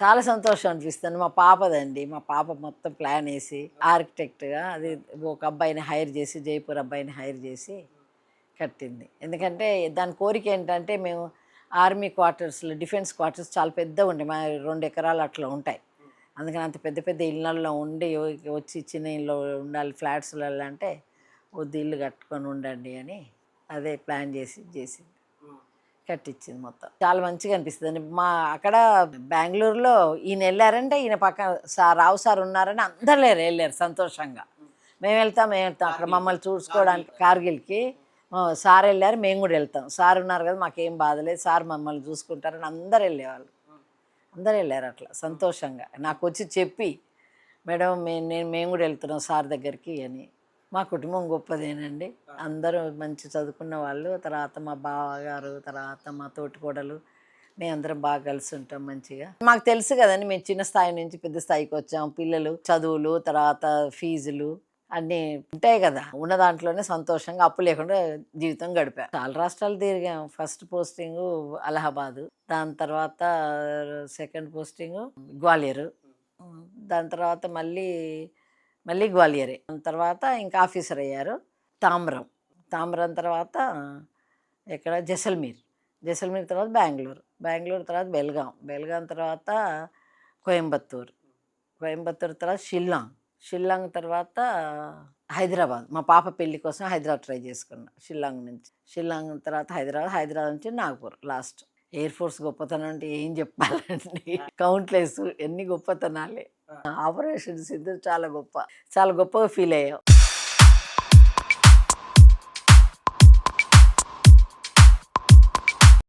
చాలా సంతోషం అనిపిస్తుంది. మా పాపదండి. మా పాప మొత్తం ప్లాన్ వేసి ఆర్కిటెక్ట్గా అది ఒక అబ్బాయిని హైర్ చేసి జైపూర్ అబ్బాయిని హైర్ చేసి కట్టింది. ఎందుకంటే దాని కోరిక ఏంటంటే మేము ఆర్మీ క్వార్టర్స్లో డిఫెన్స్ క్వార్టర్స్ చాలా పెద్దగా ఉండే. మా రెండు ఎకరాలు అట్లా ఉంటాయి. అందుకని అంత పెద్ద పెద్ద ఇళ్ళల్లో ఉండి వచ్చి చిన్న ఇల్లు ఉండాలి ఫ్లాట్స్లలో అంటే వద్దు ఇల్లు కట్టుకొని ఉండండి అని అదే ప్లాన్ చేసి చేసింది. కట్టించింది మొత్తం. చాలా మంచిగా అనిపిస్తుంది. మా అక్కడ బెంగళూరులో ఈయన వెళ్ళారంటే ఈయన పక్కన సార్ రావు సార్ ఉన్నారని అందరు లేరు వెళ్ళారు సంతోషంగా. మేము వెళ్తాం మేము వెళ్తాం. అక్కడ మమ్మల్ని చూసుకోవడానికి కార్గిల్కి. సార్ వెళ్ళారు మేము కూడా వెళ్తాం. సార్ ఉన్నారు కదా మాకేం బాధ లేదు. సార్ మమ్మల్ని చూసుకుంటారని అందరు వెళ్ళేవాళ్ళు. అందరు వెళ్ళారు అట్లా సంతోషంగా. నాకు వచ్చి చెప్పి మేడం నేను మేము కూడా వెళ్తున్నాం సార్ దగ్గరికి అని. మా కుటుంబం గొప్పదేనండి. అందరూ మంచి చదువుకున్న వాళ్ళు తర్వాత మా బావగారు తర్వాత మా తోటికోడలు మేమందరం బాగా కలిసి ఉంటాం మంచిగా. మాకు తెలుసు కదండి మేము చిన్న స్థాయి నుంచి పెద్ద స్థాయికి వచ్చాం. పిల్లలు చదువులు తర్వాత ఫీజులు అన్నీ ఉంటాయి కదా. ఉన్న దాంట్లోనే సంతోషంగా అప్పు లేకుండా జీవితం గడిపాం. చాలా రాష్ట్రాలు తిరిగాం. ఫస్ట్ పోస్టింగ్ అలహాబాదు దాని తర్వాత సెకండ్ పోస్టింగ్ గ్వాలియర్ దాని తర్వాత మళ్ళీ మళ్ళీ గ్వాలియరే. తర్వాత ఇంకా ఆఫీసర్ అయ్యారు తామ్రం. తామ్రం తర్వాత ఇక్కడ జైసల్మీర్. జైసల్మీర్ తర్వాత బెంగళూరు. బెంగళూరు తర్వాత బెల్గాం. బెల్గాం తర్వాత కోయంబత్తూర్. కోయంబత్తూర్ తర్వాత షిల్లాంగ్. షిల్లాంగ్ తర్వాత హైదరాబాద్. మా పాప పెళ్ళి కోసం హైదరాబాద్ ట్రై చేసుకున్నా షిల్లాంగ్ నుంచి. షిల్లాంగ్ తర్వాత హైదరాబాద్ హైదరాబాద్ నుంచి నాగపూర్ లాస్ట్. ఎయిర్ ఫోర్స్ గొప్పతనం అంటే ఏం చెప్పాలండి? కౌంట్లెస్ ఎన్ని గొప్పతనాలే. ఆపరేషన్ సిద్ధు చాలా గొప్ప చాలా గొప్పగా ఫీల్ అయ్యాం.